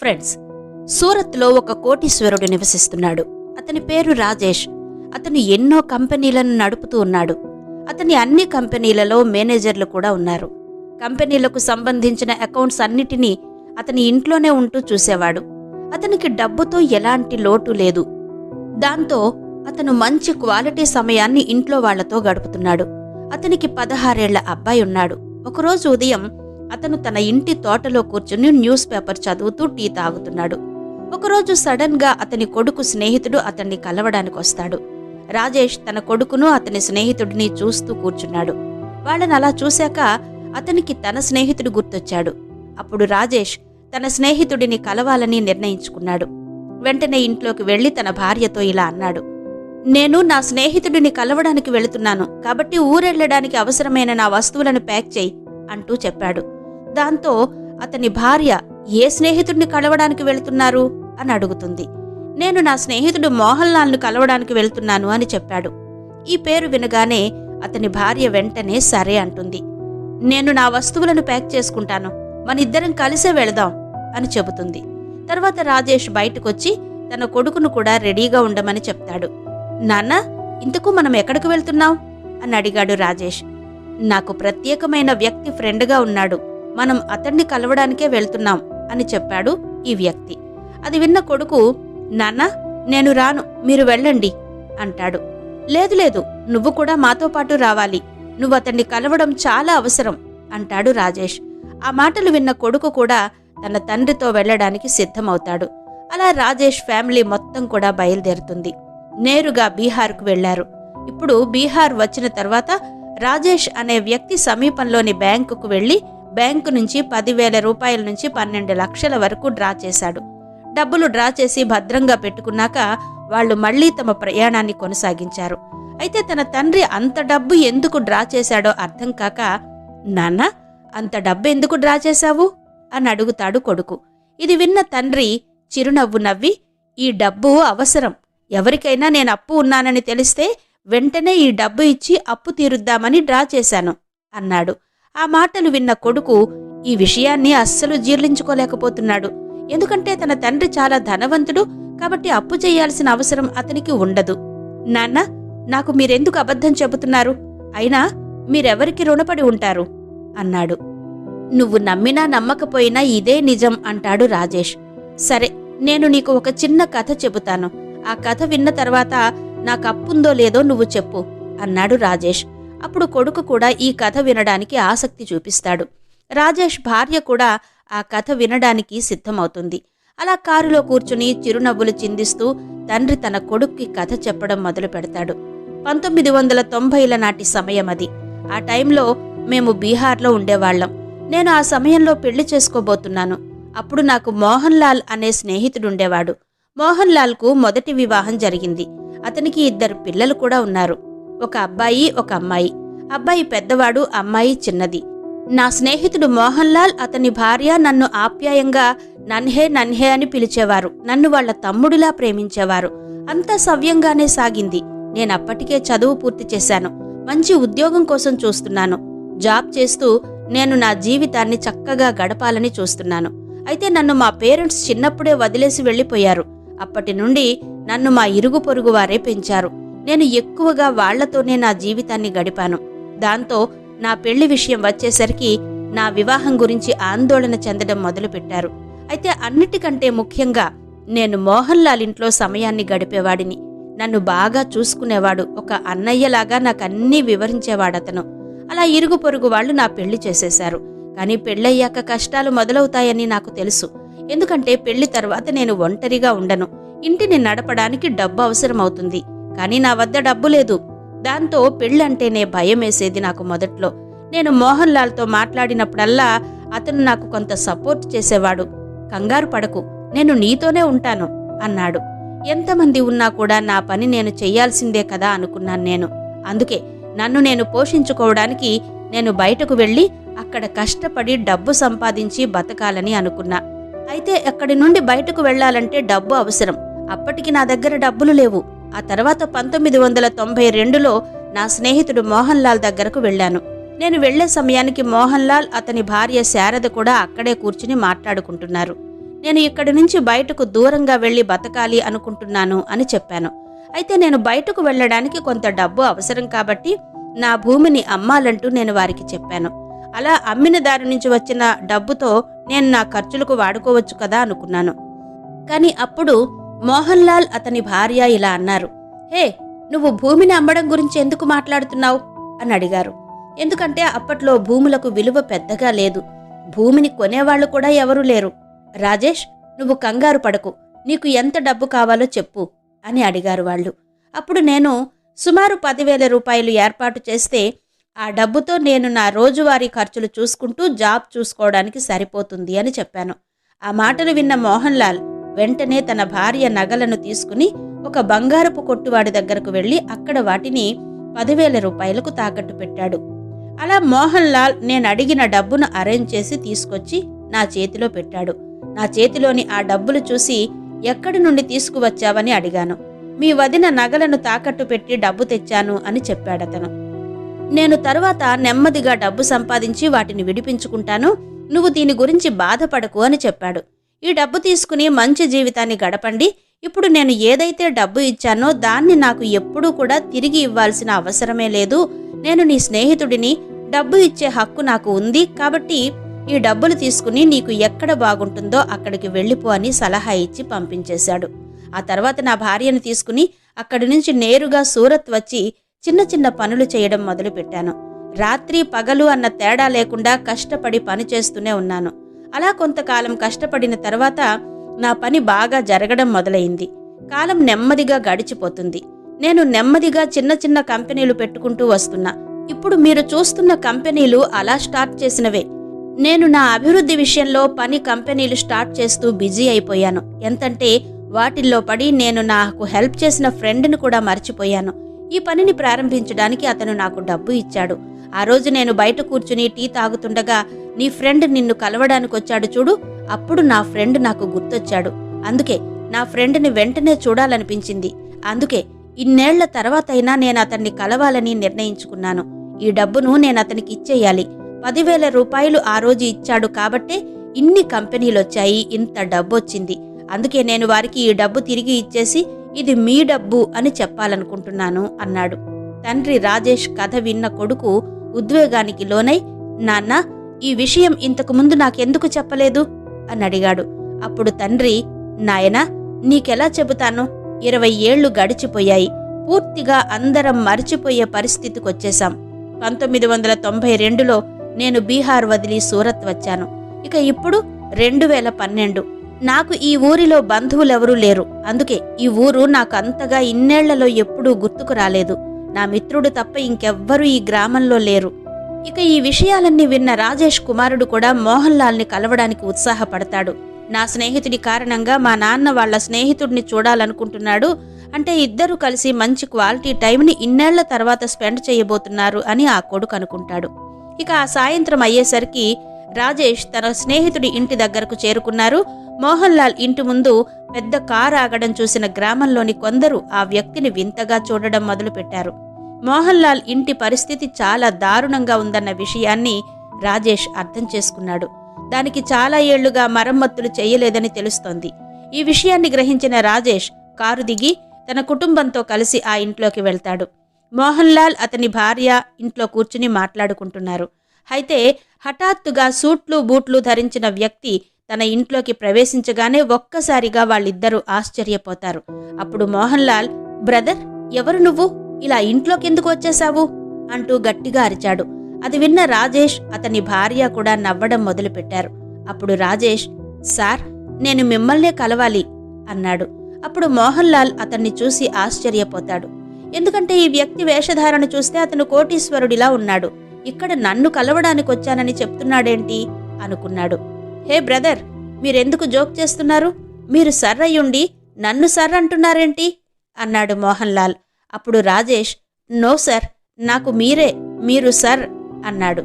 Friends సూరత్లో ఒక కోటీశ్వరుడు నివసిస్తున్నాడు. అతని పేరు రాజేష్. అతను ఎన్నో కంపెనీలను నడుపుతూ ఉన్నాడు. అతని అన్ని కంపెనీలలో మేనేజర్లు కూడా ఉన్నారు. కంపెనీలకు సంబంధించిన అకౌంట్స్ అన్నిటినీ అతని ఇంట్లోనే ఉంటూ చూసేవాడు. అతనికి డబ్బుతో ఎలాంటి లోటు లేదు. దాంతో అతను మంచి క్వాలిటీ సమయాన్ని ఇంట్లో వాళ్ళతో గడుపుతున్నాడు. అతనికి పదహారేళ్ళ అబ్బాయి ఉన్నాడు. ఒకరోజు ఉదయం అతను తన ఇంటి తోటలో కూర్చుని న్యూస్ పేపర్ చదువుతూ టీ తాగుతున్నాడు. ఒకరోజు సడన్గా అతని కొడుకు స్నేహితుడు అతన్ని కలవడానికి వస్తాడు. రాజేష్ తన కొడుకును అతని స్నేహితుడిని చూస్తూ కూర్చున్నాడు. వాళ్ళని అలా చూశాక అతనికి తన స్నేహితుడు గుర్తొచ్చాడు. అప్పుడు రాజేష్ తన స్నేహితుడిని కలవాలని నిర్ణయించుకున్నాడు. వెంటనే ఇంట్లోకి వెళ్ళి తన భార్యతో ఇలా అన్నాడు. నేను నా స్నేహితుడిని కలవడానికి వెళుతున్నాను. కాబట్టి ఊరెళ్ళడానికి అవసరమైన నా వస్తువులను ప్యాక్ చేయి అంటూ చెప్పాడు. దాంతో అతని భార్య ఏ స్నేహితుడిని కలవడానికి వెళుతున్నారు అని అడుగుతుంది. నేను నా స్నేహితుడు మోహన్ లాల్ను కలవడానికి వెళ్తున్నాను అని చెప్పాడు. ఈ పేరు వినగానే అతని భార్య వెంటనే సరే అంటుంది. నేను నా వస్తువులను ప్యాక్ చేసుకుంటాను. మనిద్దరం కలిసే వెళదాం అని చెబుతుంది. తర్వాత రాజేష్ బయటకొచ్చి తన కొడుకును కూడా రెడీగా ఉండమని చెప్తాడు. నాన్న ఇంతకు మనం ఎక్కడికి వెళ్తున్నాం? అని అడిగాడు రాజేష్. నాకు ప్రత్యేకమైన వ్యక్తి ఫ్రెండ్గా ఉన్నాడు. మనం అతన్ని కలవడానికే వెళ్తున్నాం అని చెప్పాడు ఈ వ్యక్తి. అది విన్న కొడుకు నాన్న నేను రాను మీరు వెళ్ళండి అంటాడు. లేదు లేదు నువ్వు కూడా మాతో పాటు రావాలి. నువ్వు అతన్ని కలవడం చాలా అవసరం అంటాడు రాజేష్. ఆ మాటలు విన్న కొడుకు కూడా తన తండ్రితో వెళ్ళడానికి సిద్ధమవుతాడు. అలా రాజేష్ ఫ్యామిలీ మొత్తం కూడా బయలుదేరుతుంది. నేరుగా బీహార్కు వెళ్ళారు. ఇప్పుడు బీహార్ వచ్చిన తర్వాత రాజేష్ అనే వ్యక్తి సమీపంలోని బ్యాంకుకు వెళ్ళి బ్యాంకు నుంచి పదివేల రూపాయల నుంచి పన్నెండు లక్షల వరకు డ్రా చేశాడు. డబ్బులు డ్రా చేసి భద్రంగా పెట్టుకున్నాక వాళ్ళు మళ్ళీ తమ ప్రయాణాన్ని కొనసాగించారు. అయితే తన తండ్రి అంత డబ్బు ఎందుకు డ్రా చేశాడో అర్థం కాక నాన్న అంత డబ్బు ఎందుకు డ్రా చేశావు? అని అడుగుతాడు కొడుకు. ఇది విన్న తండ్రి చిరునవ్వు నవ్వి ఈ డబ్బు అవసరం. ఎవరికైనా నేను అప్పు ఉన్నానని తెలిస్తే వెంటనే ఈ డబ్బు ఇచ్చి అప్పు తీరుద్దామని డ్రా చేశాను అన్నాడు. ఆ మాటలు విన్న కొడుకు ఈ విషయాన్ని అస్సలు జీర్ణించుకోలేకపోతున్నాడు. ఎందుకంటే తన తండ్రి చాలా ధనవంతుడు కాబట్టి అప్పు చేయాల్సిన అవసరం అతనికి ఉండదు. నాన్న నాకు మీరెందుకు అబద్ధం చెబుతున్నారు? అయినా మీరెవరికి రుణపడి ఉంటారు? అన్నాడు. నువ్వు నమ్మినా నమ్మకపోయినా ఇదే నిజం అంటాడు రాజేష్. సరే నేను నీకు ఒక చిన్న కథ చెబుతాను. ఆ కథ విన్న తర్వాత నాకు అప్పుందో లేదో నువ్వు చెప్పు అన్నాడు రాజేష్. అప్పుడు కొడుకు కూడా ఈ కథ వినడానికి ఆసక్తి చూపిస్తాడు. రాజేష్ భార్య కూడా ఆ కథ వినడానికి సిద్ధమవుతుంది. అలా కారులో కూర్చుని చిరునవ్వులు చిందిస్తూ తండ్రి తన కొడుక్కి కథ చెప్పడం మొదలు పెడతాడు. పంతొమ్మిది వందల తొంభైల నాటి సమయం అది. ఆ టైంలో మేము బీహార్లో ఉండేవాళ్ళం నేను ఆ సమయంలో పెళ్ళి చేసుకోబోతున్నాను. అప్పుడు నాకు మోహన్ లాల్ అనే స్నేహితుడుండేవాడు. మోహన్ లాల్కు మొదటి వివాహం జరిగింది. అతనికి ఇద్దరు పిల్లలు కూడా ఉన్నారు. ఒక అబ్బాయి ఒక అమ్మాయి. అబ్బాయి పెద్దవాడు అమ్మాయి చిన్నది. నా స్నేహితుడు మోహన్ లాల్ అతని భార్య నన్ను ఆప్యాయంగా నన్హే నన్హే అని పిలిచేవారు. నన్ను వాళ్ళ తమ్ముడిలా ప్రేమించేవారు. అంతా సవ్యంగానే సాగింది. నేనప్పటికే చదువు పూర్తి చేశాను. మంచి ఉద్యోగం కోసం చూస్తున్నాను. జాబ్ చేస్తూ నేను నా జీవితాన్ని చక్కగా గడపాలని చూస్తున్నాను. అయితే నన్ను మా పేరెంట్స్ చిన్నప్పుడే వదిలేసి వెళ్ళిపోయారు. అప్పటి నుండి నన్ను మా ఇరుగు పొరుగు వారే పెంచారు. నేను ఎక్కువగా వాళ్ళతోనే నా జీవితాన్ని గడిపాను. దాంతో నా పెళ్ళి విషయం వచ్చేసరికి నా వివాహం గురించి ఆందోళన చెందడం మొదలుపెట్టారు. అయితే అన్నిటికంటే ముఖ్యంగా నేను మోహన్ లాల్ ఇంట్లో సమయాన్ని గడిపేవాడిని. నన్ను బాగా చూసుకునేవాడు ఒక అన్నయ్యలాగా నాకన్నీ వివరించేవాడతను. అలా ఇరుగు పొరుగు వాళ్ళు నా పెళ్ళి చేసేశారు. కానీ పెళ్ళయ్యాక కష్టాలు మొదలవుతాయని నాకు తెలుసు. ఎందుకంటే పెళ్ళి తర్వాత నేను ఒంటరిగా ఉండను. ఇంటిని నడపడానికి డబ్బు అవసరమవుతుంది. కానీ నా వద్ద డబ్బు లేదు. దాంతో పెళ్ళంటేనే భయమేసేది నాకు మొదట్లో. నేను మోహన్ లాల్తో మాట్లాడినప్పుడల్లా అతను నాకు కొంత సపోర్ట్ చేసేవాడు. కంగారు పడకు నేను నీతోనే ఉంటాను అన్నాడు. ఎంతమంది ఉన్నా కూడా నా పని నేను చెయ్యాల్సిందే కదా అనుకున్నాను నేను. అందుకే నన్ను నేను పోషించుకోవడానికి నేను బయటకు వెళ్ళి అక్కడ కష్టపడి డబ్బు సంపాదించి బతకాలని అనుకున్నా. అయితే అక్కడి నుండి బయటకు వెళ్ళాలంటే డబ్బు అవసరం. అప్పటికి నా దగ్గర డబ్బులు లేవు. ఆ తర్వాత పంతొమ్మిది వందల తొంభై రెండులో నా స్నేహితుడు మోహన్ లాల్ దగ్గరకు వెళ్ళాను. నేను వెళ్ళే సమయానికి మోహన్ లాల్ అతని భార్య శారద కూడా అక్కడే కూర్చుని మాట్లాడుకుంటున్నారు. నేను ఇక్కడి నుంచి బయటకు దూరంగా వెళ్ళి బతకాలి అనుకుంటున్నాను అని చెప్పాను. అయితే నేను బయటకు వెళ్ళడానికి కొంత డబ్బు అవసరం కాబట్టి నా భూమిని అమ్మాలంటూ నేను వారికి చెప్పాను. అలా అమ్మిన దారి నుంచి వచ్చిన డబ్బుతో నేను నా ఖర్చులకు వాడుకోవచ్చు కదా అనుకున్నాను. కానీ అప్పుడు మోహన్ లాల్ అతని భార్య ఇలా అన్నారు. హే నువ్వు భూమిని అమ్మడం గురించి ఎందుకు మాట్లాడుతున్నావు? అని అడిగారు. ఎందుకంటే అప్పట్లో భూములకు విలువ పెద్దగా లేదు. భూమిని కొనేవాళ్ళు కూడా ఎవరూ లేరు. రాజేష్ నువ్వు కంగారు పడకు. నీకు ఎంత డబ్బు కావాలో చెప్పు అని అడిగారు వాళ్ళు. అప్పుడు నేను సుమారు పదివేల రూపాయలు ఏర్పాటు చేస్తే ఆ డబ్బుతో నేను నా రోజువారీ ఖర్చులు చూసుకుంటూ జాబ్ చూసుకోవడానికి సరిపోతుంది అని చెప్పాను. ఆ మాటలు విన్న మోహన్ లాల్ వెంటనే తన భార్య నగలను తీసుకుని ఒక బంగారపు కొట్టువాడి దగ్గరకు వెళ్ళి అక్కడ వాటిని పదివేల రూపాయలకు తాకట్టు పెట్టాడు. అలా మోహన్ లాల్ నేను అడిగిన డబ్బును అరేంజ్ చేసి తీసుకొచ్చి నా చేతిలో పెట్టాడు. నా చేతిలోని ఆ డబ్బులు చూసి ఎక్కడి నుండి తీసుకువచ్చావని అడిగాను. మీ వదిన నగలను తాకట్టు పెట్టి డబ్బు తెచ్చాను అని చెప్పాడతను. నేను తరువాత నెమ్మదిగా డబ్బు సంపాదించి వాటిని విడిపించుకుంటాను. నువ్వు దీని గురించి బాధపడకు అని చెప్పాడు. ఈ డబ్బు తీసుకుని మంచి జీవితాన్ని గడపండి. ఇప్పుడు నేను ఏదైతే డబ్బు ఇచ్చానో దాన్ని నాకు ఎప్పుడూ కూడా తిరిగి ఇవ్వాల్సిన అవసరమే లేదు. నేను నీ స్నేహితుడిని డబ్బు ఇచ్చే హక్కు నాకు ఉంది కాబట్టి ఈ డబ్బులు తీసుకుని నీకు ఎక్కడ బాగుంటుందో అక్కడికి వెళ్ళిపో అని సలహా ఇచ్చి పంపించేశాడు. ఆ తర్వాత నా భార్యను తీసుకుని అక్కడి నుంచి నేరుగా సూరత్ వచ్చి చిన్న చిన్న పనులు చేయడం మొదలుపెట్టాను. రాత్రి పగలు అన్న తేడా లేకుండా కష్టపడి పని చేస్తూనే ఉన్నాను. అలా కొంతకాలం కష్టపడిన తర్వాత నా పని బాగా జరగడం మొదలైంది. కాలం నెమ్మదిగా గడిచిపోతుంది. నేను నెమ్మదిగా చిన్న చిన్న కంపెనీలు పెట్టుకుంటూ వస్తున్నా. ఇప్పుడు మీరు చూస్తున్న కంపెనీలు అలా స్టార్ట్ చేసినవే. నేను నా అభివృద్ధి విషయంలో పని కంపెనీలు స్టార్ట్ చేస్తూ బిజీ అయిపోయాను. ఎంతంటే వాటిల్లో పడి నేను నాకు హెల్ప్ చేసిన ఫ్రెండ్ని కూడా మర్చిపోయాను. ఈ పనిని ప్రారంభించడానికి అతను నాకు డబ్బు ఇచ్చాడు. ఆ రోజు నేను బయట కూర్చుని టీ తాగుతుండగా నీ ఫ్రెండ్ నిన్ను కలవడానికి వచ్చాడు చూడు అప్పుడు నా ఫ్రెండ్ నాకు గుర్తొచ్చాడు. అందుకే నా ఫ్రెండ్ని వెంటనే చూడాలనిపించింది. అందుకే ఇన్నేళ్ళ తర్వాతైనా నేను అతన్ని కలవాలని నిర్ణయించుకున్నాను. ఈ డబ్బును నేను అతనికి ఇచ్చేయాలి. పదివేల రూపాయలు ఆ రోజు ఇచ్చాడు కాబట్టే ఇన్ని కంపెనీలొచ్చాయి ఇంత డబ్బొచ్చింది. అందుకే నేను వారికి ఈ డబ్బు తిరిగి ఇచ్చేసి ఇది మీ డబ్బు అని చెప్పాలనుకుంటున్నాను అన్నాడు. తండ్రి రాజేష్ కథ విన్న కొడుకు ఉద్వేగానికి లోనై నాన్న ఈ విషయం ఇంతకు ముందు నాకెందుకు చెప్పలేదు? అని అడిగాడు. అప్పుడు తండ్రి నాయనా నీకెలా చెబుతాను? ఇరవై ఏళ్ళు గడిచిపోయాయి. పూర్తిగా అందరం మరిచిపోయే పరిస్థితికొచ్చేశాం. పంతొమ్మిది వందల తొంభై రెండులో నేను బీహార్ వదిలి సూరత్ వచ్చాను. ఇక ఇప్పుడు రెండు వేల పన్నెండు. నాకు ఈ ఊరిలో బంధువులెవరూ లేరు. అందుకే ఈ ఊరు నాకు అంతగా ఇన్నేళ్ళలో ఎప్పుడూ గుర్తుకు రాలేదు. నా మిత్రుడు తప్ప ఇంకెవ్వరూ ఈ గ్రామంలో లేరు. ఇక ఈ విషయాలన్నీ విన్న రాజేష్ కుమారుడు కూడా మోహన్ లాల్ని కలవడానికి ఉత్సాహపడతాడు. నా స్నేహితుడి కారణంగా మా నాన్న వాళ్ళ స్నేహితుడిని చూడాలనుకుంటున్నాడు. అంటే ఇద్దరు కలిసి మంచి క్వాలిటీ టైంని ఇన్నేళ్ళ తర్వాత స్పెండ్ చేయబోతున్నారు అని ఆ కొడుకు అనుకుంటాడు. ఇక ఆ సాయంత్రం అయ్యేసరికి రాజేష్ తన స్నేహితుడి ఇంటి దగ్గరకు చేరుకున్నారు. మోహన్ లాల్ ఇంటి ముందు పెద్ద కారు ఆగడం చూసిన గ్రామంలోని కొందరు ఆ వ్యక్తిని వింతగా చూడడం మొదలుపెట్టారు. మోహన్ లాల్ ఇంటి పరిస్థితి చాలా దారుణంగా ఉందన్న విషయాన్ని రాజేష్ అర్థం చేసుకున్నాడు. దానికి చాలా ఏళ్ళుగా మరమ్మతులు చేయలేదని తెలుస్తోంది. ఈ విషయాన్ని గ్రహించిన రాజేష్ కారు దిగి తన కుటుంబంతో కలిసి ఆ ఇంట్లోకి వెళ్తాడు. మోహన్ లాల్ అతని భార్య ఇంట్లో కూర్చుని మాట్లాడుకుంటున్నారు. అయితే హఠాత్తుగా సూట్లు బూట్లు ధరించిన వ్యక్తి తన ఇంట్లోకి ప్రవేశించగానే ఒక్కసారిగా వాళ్ళిద్దరూ ఆశ్చర్యపోతారు. అప్పుడు మోహన్ లాల్ బ్రదర్ ఎవరు నువ్వు? ఇలా ఇంట్లోకి ఎందుకు వచ్చేశావు? అంటూ గట్టిగా అరిచాడు. అది విన్న రాజేష్ అతని భార్య కూడా నవ్వడం మొదలుపెట్టారు. అప్పుడు రాజేష్ సార్ నేను మిమ్మల్నే కలవాలి అన్నాడు. అప్పుడు మోహన్ లాల్ అతన్ని చూసి ఆశ్చర్యపోతాడు. ఎందుకంటే ఈ వ్యక్తి వేషధారణ చూస్తే అతను కోటీశ్వరుడిలా ఉన్నాడు. ఇక్కడ నన్ను కలవడానికి వచ్చానని చెప్తున్నాడేంటి? అనుకున్నాడు. హే బ్రదర్ మీరెందుకు జోక్ చేస్తున్నారు? మీరు సర్ అయ్యుండి నన్ను సర్ అంటున్నారేంటి అన్నాడు మోహన్ లాల్ అప్పుడు రాజేష్ నో సార్ నాకు మీరే మీరు సర్ అన్నాడు.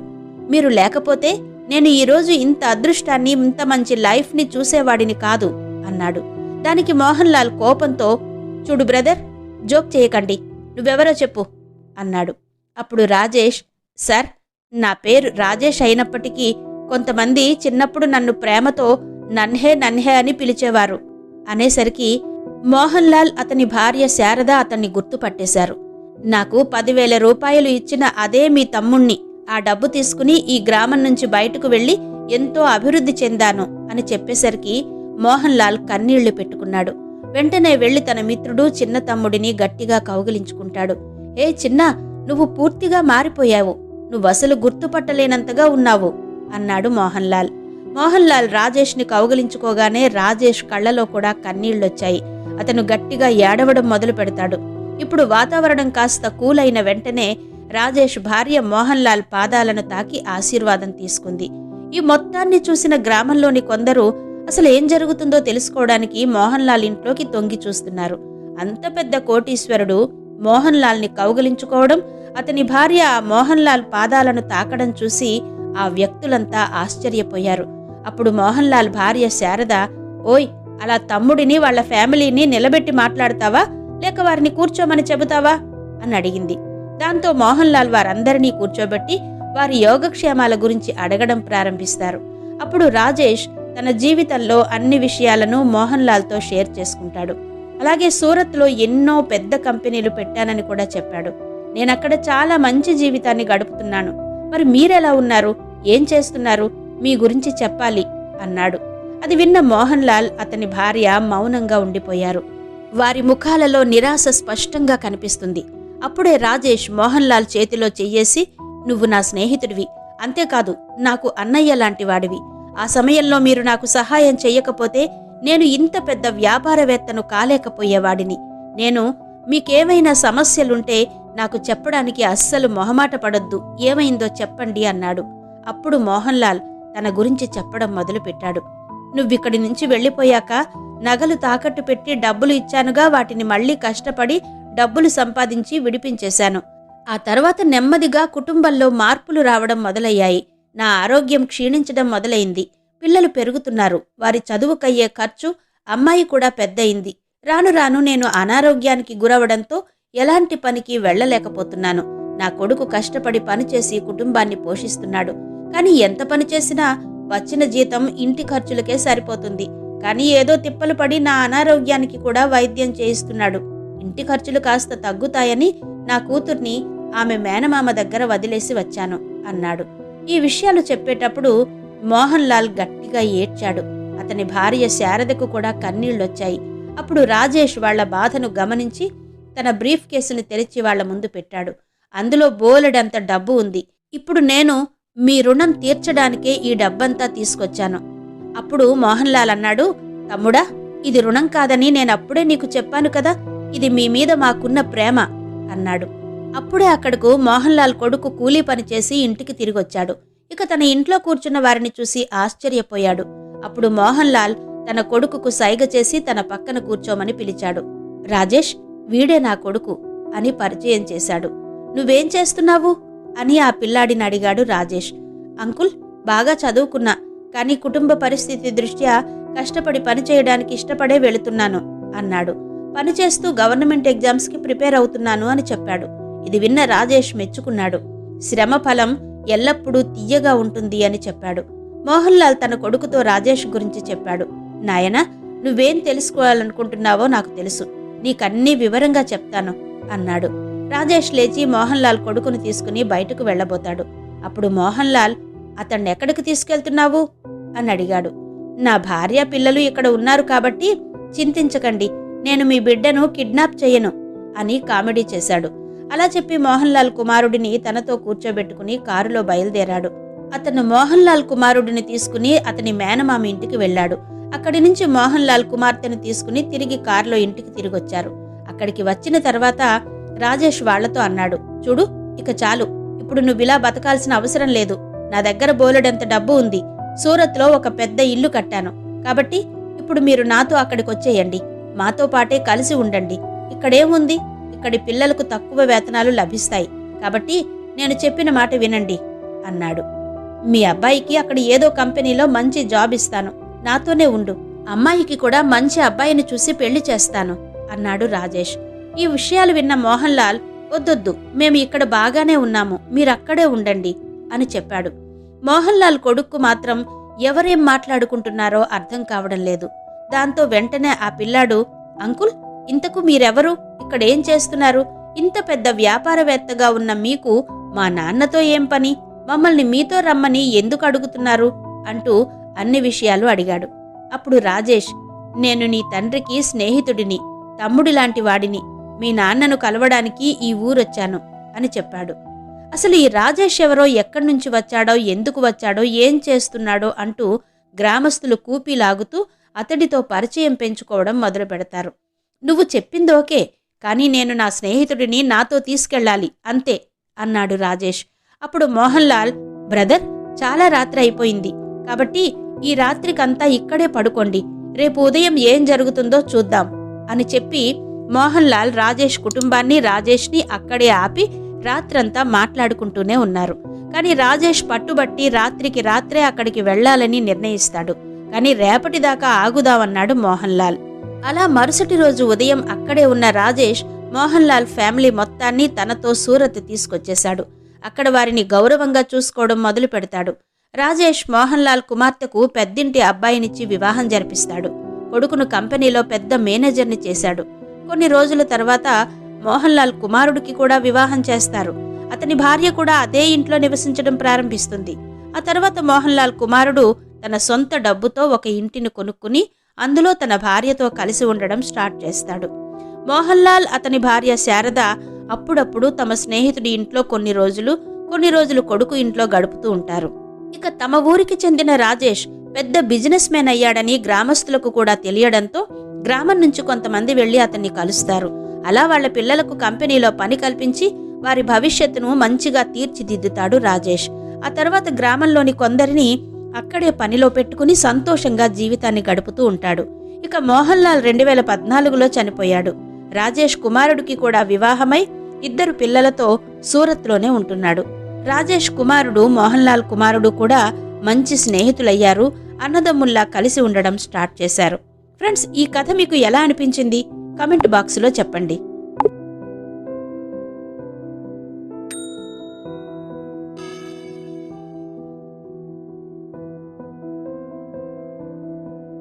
మీరు లేకపోతే నేను ఈరోజు ఇంత అదృష్టాన్ని ఇంత మంచి లైఫ్ని చూసేవాడిని కాదు అన్నాడు. దానికి మోహన్ లాల్ కోపంతో చూడు బ్రదర్ జోక్ చేయకండి నువ్వెవరో చెప్పు అన్నాడు. అప్పుడు రాజేష్ సార్ నా పేరు రాజేష్ అయినప్పటికీ కొంతమంది చిన్నప్పుడు నన్ను ప్రేమతో నన్హే నన్హే అని పిలిచేవారు అనేసరికి మోహన్ లాల్ అతని భార్య శారద అతన్ని గుర్తుపట్టేశారు. నాకు పదివేల రూపాయలు ఇచ్చిన అదే మీ తమ్ముణ్ణి ఆ డబ్బు తీసుకుని ఈ గ్రామం నుంచి బయటకు వెళ్ళి ఎంతో అభివృద్ధి చెందాను అని చెప్పేసరికి మోహన్ లాల్ కన్నీళ్ళు పెట్టుకున్నాడు. వెంటనే వెళ్ళి తన మిత్రుడు చిన్న తమ్ముడిని గట్టిగా కౌగిలించుకుంటాడు. ఏ చిన్న నువ్వు పూర్తిగా మారిపోయావు. నువ్వు అసలు గుర్తుపట్టలేనంతగా ఉన్నావు అన్నాడు మోహన్ లాల్ మోహన్ లాల్ రాజేష్ని కౌగిలించుకోగానే రాజేష్ కళ్ళలో కూడా కన్నీళ్ళొచ్చాయి. అతను గట్టిగా ఏడవడం మొదలు పెడతాడు. ఇప్పుడు వాతావరణం కాస్త కూలైన వెంటనే రాజేష్ భార్య మోహన్ లాల్ పాదాలను తాకి ఆశీర్వాదం తీసుకుంది. ఈ మొత్తాన్ని చూసిన గ్రామంలోని కొందరు అసలు ఏం జరుగుతుందో తెలుసుకోవడానికి మోహన్ లాల్ ఇంట్లోకి తొంగి చూస్తున్నారు. అంత పెద్ద కోటీశ్వరుడు మోహన్ లాల్ని కౌగలించుకోవడం అతని భార్య ఆ మోహన్ లాల్ పాదాలను తాకడం చూసి ఆ వ్యక్తులంతా ఆశ్చర్యపోయారు. అప్పుడు మోహన్ లాల్ భార్య శారద ఓయ్ అలా తమ్ముడిని వాళ్ళ ఫ్యామిలీని నిలబెట్టి మాట్లాడతావా? లేక వారిని కూర్చోమని చెబుతావా? అని అడిగింది. దాంతో మోహన్ లాల్ వారందరినీ కూర్చోబెట్టి వారి యోగక్షేమాల గురించి అడగడం ప్రారంభిస్తారు. అప్పుడు రాజేష్ తన జీవితంలో అన్ని విషయాలను మోహన్ లాల్తో షేర్ చేసుకుంటాడు. అలాగే సూరత్లో ఎన్నో పెద్ద కంపెనీలు పెట్టానని కూడా చెప్పాడు. నేనక్కడ చాలా మంచి జీవితాన్ని గడుపుతున్నాను. మరి మీరెలా ఉన్నారు? ఏం చేస్తున్నారు? మీ గురించి చెప్పాలి అన్నాడు. అది విన్న మోహన్ లాల్ అతని భార్య మౌనంగా ఉండిపోయారు. వారి ముఖాలలో నిరాశ స్పష్టంగా కనిపిస్తుంది. అప్పుడే రాజేష్ మోహన్ లాల్ చేతిలో చెయ్యేసి నువ్వు నా స్నేహితుడివి. అంతేకాదు నాకు అన్నయ్య లాంటి వాడివి. ఆ సమయంలో మీరు నాకు సహాయం చెయ్యకపోతే నేను ఇంత పెద్ద వ్యాపారవేత్తను కాలేకపోయేవాడిని. నేను మీకేమైనా సమస్యలుంటే నాకు చెప్పడానికి అస్సలు మొహమాట పడొద్దు. ఏమైందో చెప్పండి అన్నాడు. అప్పుడు మోహన్ లాల్ తన గురించి చెప్పడం మొదలుపెట్టాడు. నువ్విక్కడి నుంచి వెళ్ళిపోయాక నగలు తాకట్టు పెట్టి డబ్బులు ఇచ్చానుగా వాటిని మళ్ళీ కష్టపడి డబ్బులు సంపాదించి విడిపించేశాను. ఆ తర్వాత నెమ్మదిగా కుటుంబంలో మార్పులు రావడం మొదలయ్యాయి. నా ఆరోగ్యం క్షీణించడం మొదలైంది. పిల్లలు పెరుగుతున్నారు. వారి చదువుకయ్యే ఖర్చు అమ్మాయి కూడా పెద్దయింది. రాను రాను నేను అనారోగ్యానికి గురవడంతో ఎలాంటి పనికి వెళ్ళలేకపోతున్నాను. నా కొడుకు కష్టపడి పనిచేసి కుటుంబాన్ని పోషిస్తున్నాడు. కానీ ఎంత పని చేసినా వచ్చిన జీతం ఇంటి ఖర్చులకే సరిపోతుంది. కానీ ఏదో తిప్పలు పడి నా అనారోగ్యానికి కూడా వైద్యం చేయిస్తున్నాడు. ఇంటి ఖర్చులు కాస్త తగ్గుతాయని నా కూతుర్ని ఆమె మేనమామ దగ్గర వదిలేసి వచ్చాను అన్నాడు. ఈ విషయాలు చెప్పేటప్పుడు మోహన్ లాల్ గట్టిగా ఏడ్చాడు. అతని భార్య శారదకు కూడా కన్నీళ్ళొచ్చాయి అప్పుడు రాజేష్ వాళ్ళ బాధను గమనించి తన బ్రీఫ్ కేసుని తెరిచి వాళ్ళ ముందు పెట్టాడు. అందులో బోలెడంత డబ్బు ఉంది. ఇప్పుడు నేను మీ రుణం తీర్చడానికే ఈ డబ్బంతా తీసుకొచ్చాను. అప్పుడు మోహన్ లాల్ అన్నాడు తమ్ముడా ఇది రుణం కాదని నేనప్పుడే నీకు చెప్పాను కదా ఇది మీ మీద మాకున్న ప్రేమ అన్నాడు. అప్పుడే అక్కడకు మోహన్ లాల్ కొడుకు కూలీ పని చేసి ఇంటికి తిరిగొచ్చాడు. ఇక తన ఇంట్లో కూర్చున్న వారిని చూసి ఆశ్చర్యపోయాడు. అప్పుడు మోహన్ లాల్ తన కొడుకుకు సైగ చేసి తన పక్కన కూర్చోమని పిలిచాడు. రాజేష్ వీడే నా కొడుకు అని పరిచయం చేశాడు. నువ్వేం చేస్తున్నావు? అని ఆ పిల్లాడిని అడిగాడు రాజేష్. అంకుల్ బాగా చదువుకున్నా కానీ కుటుంబ పరిస్థితి దృష్ట్యా కష్టపడి పనిచేయడానికి ఇష్టపడే వెళుతున్నాను అన్నాడు. పనిచేస్తూ గవర్నమెంట్ ఎగ్జామ్స్కి ప్రిపేర్ అవుతున్నాను అని చెప్పాడు. ఇది విన్న రాజేష్ మెచ్చుకున్నాడు. శ్రమ ఫలం ఎల్లప్పుడూ తీయగా ఉంటుంది అని చెప్పాడు. మోహన్ లాల్ తన కొడుకుతో రాజేష్ గురించి చెప్పాడు. నాయనా నువ్వేం తెలుసుకోవాలనుకుంటున్నావో నాకు తెలుసు. నీకన్నీ వివరంగా చెప్తాను అన్నాడు. రాజేష్ లేచి మోహన్ లాల్ కొడుకును తీసుకుని బయటకు వెళ్ళబోతాడు. అప్పుడు మోహన్ లాల్ అతన్ని ఎక్కడికి తీసుకెళ్తున్నావు? అని అడిగాడు. నా భార్య పిల్లలు ఇక్కడ ఉన్నారు కాబట్టి చింతించకండి. నేను మీ బిడ్డను కిడ్నాప్ చేయను అని కామెడీ చేశాడు. అలా చెప్పి మోహన్ లాల్ కుమారుడిని తనతో కూర్చోబెట్టుకుని కారులో బయలుదేరాడు. అతను మోహన్ లాల్ కుమారుడిని తీసుకుని అతని మేనమామ ఇంటికి వెళ్ళాడు. అక్కడి నుంచి మోహన్ లాల్ కుమార్తెను తీసుకుని తిరిగి కారులో ఇంటికి తిరిగొచ్చారు. అక్కడికి వచ్చిన తర్వాత రాజేష్ వాళ్ళతో అన్నాడు. చూడు ఇక చాలు. ఇప్పుడు నువ్విలా బతకాల్సిన అవసరం లేదు. నా దగ్గర బోలెడంత డబ్బు ఉంది. సూరత్లో ఒక పెద్ద ఇల్లు కట్టాను. కాబట్టి ఇప్పుడు మీరు నాతో అక్కడికి వచ్చేయండి మాతో పాటే కలిసి ఉండండి. ఇక్కడేముంది? ఇక్కడి పిల్లలకు తక్కువ వేతనాలు లభిస్తాయి. కాబట్టి నేను చెప్పిన మాట వినండి అన్నాడు. మీ అబ్బాయికి అక్కడ ఏదో కంపెనీలో మంచి జాబ్ ఇస్తాను. నాతోనే ఉండు. అమ్మాయికి కూడా మంచి అబ్బాయిని చూసి పెళ్ళి చేస్తాను అన్నాడు రాజేష్. ఈ విషయాలు విన్న మోహన్ లాల్ వద్దొద్దు మేము ఇక్కడ బాగానే ఉన్నాము మీరక్కడే ఉండండి అని చెప్పాడు. మోహన్ లాల్ కొడుక్కు మాత్రం ఎవరేం మాట్లాడుకుంటున్నారో అర్థం కావడం లేదు. దాంతో వెంటనే ఆ పిల్లాడు అంకుల్ ఇంతకు మీరెవరు? ఇక్కడేం చేస్తున్నారు? ఇంత పెద్ద వ్యాపారవేత్తగా ఉన్న మీకు మా నాన్నతో ఏం పని? మమ్మల్ని మీతో రమ్మని ఎందుకు అడుగుతున్నారు? అంటూ అన్ని విషయాలు అడిగాడు. అప్పుడు రాజేష్ నేను నీ తండ్రికి స్నేహితుడిని తమ్ముడి లాంటి వాడిని మీ నాన్నను కలవడానికి ఈ ఊరొచ్చాను అని చెప్పాడు. అసలు ఈ రాజేష్ ఎవరో ఎక్కడి నుంచి వచ్చాడో ఎందుకు వచ్చాడో ఏం చేస్తున్నాడో అంటూ గ్రామస్తులు కూపీ లాగుతూ అతడితో పరిచయం పెంచుకోవడం మొదలు పెడతారు. నువ్వు చెప్పింది ఓకే కానీ నేను నా స్నేహితుడిని నాతో తీసుకెళ్ళాలి అంతే అన్నాడు రాజేష్. అప్పుడు మోహన్ లాల్ బ్రదర్ చాలా రాత్రి అయిపోయింది. కాబట్టి ఈ రాత్రికంతా ఇక్కడే పడుకోండి. రేపు ఉదయం ఏం జరుగుతుందో చూద్దాం అని చెప్పి మోహన్ లాల్ రాజేష్ కుటుంబాన్ని రాజేష్ని అక్కడే ఆపి రాత్రంతా మాట్లాడుకుంటూనే ఉన్నారు. కానీ రాజేష్ పట్టుబట్టి రాత్రికి రాత్రే అక్కడికి వెళ్ళాలని నిర్ణయిస్తాడు. కానీ రేపటిదాకా ఆగుదామన్నాడు మోహన్ లాల్ అలా మరుసటి రోజు ఉదయం అక్కడే ఉన్న రాజేష్ మోహన్ లాల్ ఫ్యామిలీ మొత్తాన్ని తనతో సూరత్ తీసుకొచ్చేశాడు. అక్కడ వారిని గౌరవంగా చూసుకోవడం మొదలు పెడతాడు. రాజేష్ మోహన్ లాల్ కుమార్తెకు పెద్దింటి అబ్బాయినిచ్చి వివాహం జరిపిస్తాడు. కొడుకును కంపెనీలో పెద్ద మేనేజర్ని చేశాడు. కొన్ని రోజుల తర్వాత మోహన్ లాల్ కుమారుడికి కూడా వివాహం చేస్తారు. అతని భార్య కూడా అదే ఇంట్లో నివసించడం ప్రారంభిస్తుంది. ఆ తర్వాత మోహన్ లాల్ కుమారుడు తన సొంత డబ్బుతో ఒక ఇంటిని కొనుక్కుని అందులో తన భార్యతో కలిసి ఉండడం స్టార్ట్ చేస్తాడు. మోహన్ లాల్ అతని భార్య శారద అప్పుడప్పుడు తమ స్నేహితుడి ఇంట్లో కొన్ని రోజులు కొన్ని రోజులు కొడుకు ఇంట్లో గడుపుతూ ఉంటారు. ఇక తమ ఊరికి చెందిన రాజేష్ పెద్ద బిజినెస్ మ్యాన్ అయ్యాడని గ్రామస్తులకు కూడా తెలియడంతో గ్రామం నుంచి కొంతమంది వెళ్ళి అతన్ని కలుస్తారు. అలా వాళ్ళ పిల్లలకు కంపెనీలో పని కల్పించి వారి భవిష్యత్తును మంచిగా తీర్చిదిద్దుతాడు రాజేష్. ఆ తర్వాత గ్రామంలోని కొందరిని అక్కడే పనిలో పెట్టుకుని సంతోషంగా జీవితాన్ని గడుపుతూ ఉంటాడు. ఇక మోహన్ లాల్ రెండు వేల పద్నాలుగులో చనిపోయాడు. రాజేష్ కుమారుడికి కూడా వివాహమై ఇద్దరు పిల్లలతో సూరత్లోనే ఉంటున్నాడు. రాజేష్ కుమారుడు మోహన్ లాల్ కుమారుడు కూడా మంచి స్నేహితులయ్యారు. అన్నదమ్ముల్లా కలిసి ఉండడం స్టార్ట్ చేశారు. ఫ్రెండ్స్ ఈ కథ మీకు ఎలా అనిపించింది? కమెంట్ బాక్స్లో చెప్పండి.